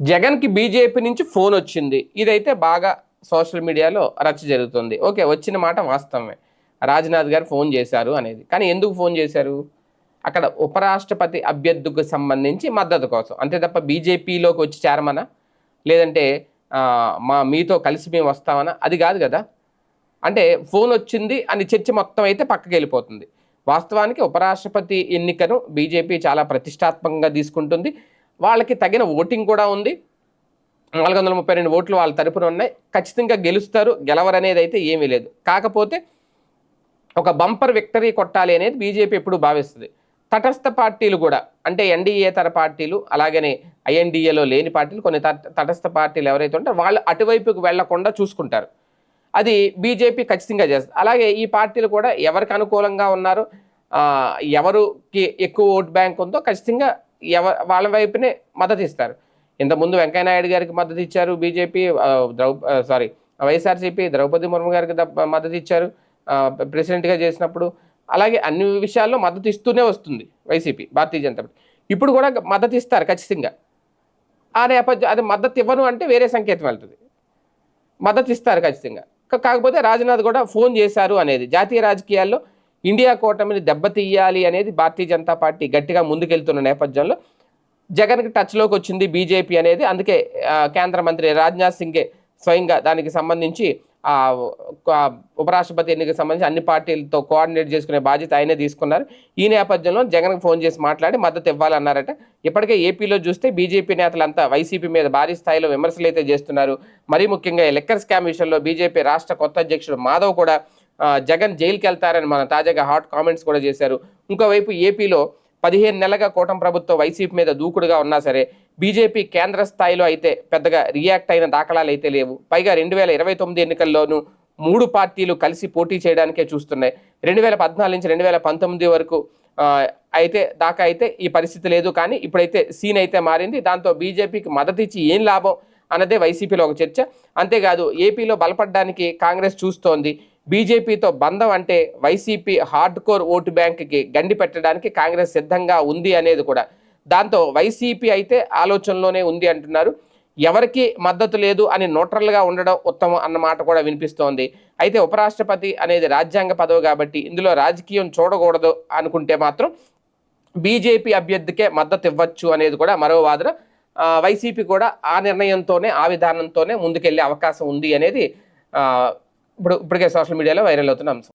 జగన్కి బీజేపీ నుంచి ఫోన్ వచ్చింది. ఇదైతే బాగా సోషల్ మీడియాలో రచ్చ జరుగుతుంది. ఓకే వచ్చిన మాట వాస్తవమే. రాజ్నాథ్ గారు ఫోన్ చేశారు అనేది. కానీ ఎందుకు ఫోన్ చేశారు? అక్కడ ఉపరాష్ట్రపతి అభ్యర్థికి సంబంధించి మద్దతు కోసం. అంతే తప్ప బీజేపీలోకి వచ్చి చేరమనా? లేదంటే మా మీతో కలిసి మేము వస్తామనా? అది కాదు కదా. అంటే ఫోన్ వచ్చింది అని చర్చ మొత్తం అయితే పక్కకి వెళ్ళిపోతుంది. వాస్తవానికి ఉపరాష్ట్రపతి ఎన్నికను బీజేపీ చాలా ప్రతిష్టాత్మకంగా తీసుకుంటుంది. వాళ్ళకి తగిన ఓటింగ్ కూడా ఉంది. నాలుగు వందల ముప్పై రెండు ఓట్లు వాళ్ళ తరపున ఉన్నాయి. ఖచ్చితంగా గెలుస్తారు. గెలవరు అనేది అయితే ఏమీ లేదు. కాకపోతే ఒక బంపర్ విక్టరీ కొట్టాలి అనేది బీజేపీ ఎప్పుడు భావిస్తుంది. తటస్థ పార్టీలు కూడా అంటే ఎన్డీఏతర పార్టీలు అలాగనే ఐఎన్డీఏలో లేని పార్టీలు కొన్ని తటస్థ పార్టీలు ఎవరైతే ఉంటారో వాళ్ళు అటువైపుకు వెళ్ళకుండా చూసుకుంటారు. అది బీజేపీ ఖచ్చితంగా చేస్తుంది. అలాగే ఈ పార్టీలు కూడా ఎవరికి అనుకూలంగా ఉన్నారు? ఎవరికి ఎక్కువ ఓట్ బ్యాంక్ ఉందో ఖచ్చితంగా ఎవ వాళ్ళ వైపునే మద్దతు ఇస్తారు. ఇంతకుముందు వెంకయ్యనాయుడు గారికి మద్దతు ఇచ్చారు బీజేపీ ద్రౌ సారీ వైఎస్ఆర్సీపీ ద్రౌపది ముర్ము గారికి మద్దతు ఇచ్చారు ప్రెసిడెంట్గా చేసినప్పుడు. అలాగే అన్ని విషయాల్లో మద్దతు ఇస్తూనే వస్తుంది వైసీపీ భారతీయ జనతా పార్టీ. ఇప్పుడు కూడా మద్దతు ఇస్తారు ఖచ్చితంగా. ఆ నేపథ్యం అది మద్దతు ఇవ్వను అంటే వేరే సంకేతం వెళ్తుంది. మద్దతు ఇస్తారు ఖచ్చితంగా. కాకపోతే రాజ్నాథ్ కూడా ఫోన్ చేశారు అనేది జాతీయ రాజకీయాల్లో ఇండియా కూటమిని దెబ్బతీయాలి అనేది భారతీయ జనతా పార్టీ గట్టిగా ముందుకెళ్తున్న నేపథ్యంలో జగన్కి టచ్లోకి వచ్చింది బీజేపీ అనేది. అందుకే కేంద్ర మంత్రి రాజ్నాథ్ సింగే స్వయంగా దానికి సంబంధించి ఉపరాష్ట్రపతి ఎన్నికకు సంబంధించి అన్ని పార్టీలతో కోఆర్డినేట్ చేసుకునే బాధ్యత ఆయనే తీసుకున్నారు. ఈ నేపథ్యంలో జగన్కి ఫోన్ చేసి మాట్లాడి మద్దతు ఇవ్వాలన్నారట. ఇప్పటికే ఏపీలో చూస్తే బీజేపీ నేతలంతా వైసీపీ మీద భారీ స్థాయిలో విమర్శలు అయితే చేస్తున్నారు. మరీ ముఖ్యంగా లెక్కర్ స్కామ్ విషయంలో బీజేపీ రాష్ట్ర కొత్త అధ్యక్షుడు మాధవ్ కూడా జగన్ జైలుకి వెళ్తారని మన తాజాగా హాట్ కామెంట్స్ కూడా చేశారు. ఇంకోవైపు ఏపీలో పదిహేను నెలలుగా కూటమి ప్రభుత్వం వైసీపీ మీద దూకుడుగా ఉన్నా సరే బీజేపీ కేంద్ర స్థాయిలో అయితే పెద్దగా రియాక్ట్ అయిన దాఖలాలు అయితే లేవు. పైగా రెండు వేల ఇరవై తొమ్మిది ఎన్నికల్లోనూ మూడు పార్టీలు కలిసి పోటీ చేయడానికే చూస్తున్నాయి. రెండు వేల పద్నాలుగు నుంచి రెండు వేల పంతొమ్మిది వరకు అయితే దాకా అయితే ఈ పరిస్థితి లేదు. కానీ ఇప్పుడైతే సీన్ అయితే మారింది. దాంతో బీజేపీకి మద్దతు ఇచ్చి ఏం లాభం అన్నదే వైసీపీలో ఒక చర్చ. అంతేకాదు ఏపీలో బలపడడానికి కాంగ్రెస్ చూస్తోంది. బీజేపీతో బంధం అంటే వైసీపీ హార్డ్ కోర్ ఓటు బ్యాంక్కి గండి పెట్టడానికి కాంగ్రెస్ సిద్ధంగా ఉంది అనేది కూడా. దాంతో వైసీపీ అయితే ఆలోచనలోనే ఉంది అంటున్నారు. ఎవరికి మద్దతు లేదు అని న్యూట్రల్గా ఉండడం ఉత్తమం అన్నమాట కూడా వినిపిస్తోంది. అయితే ఉపరాష్ట్రపతి అనేది రాజ్యాంగ పదవి కాబట్టి ఇందులో రాజకీయం చూడకూడదు అనుకుంటే మాత్రం బీజేపీ అభ్యర్థికే మద్దతు ఇవ్వచ్చు అనేది కూడా మరో వాదన. వైసీపీ కూడా ఆ నిర్ణయంతోనే ఆ విధానంతోనే ముందుకెళ్ళే అవకాశం ఉంది అనేది ఇప్పుడు ఇప్పటికే సోషల్ మీడియాలో వైరల్ అవుతున్న అంశం.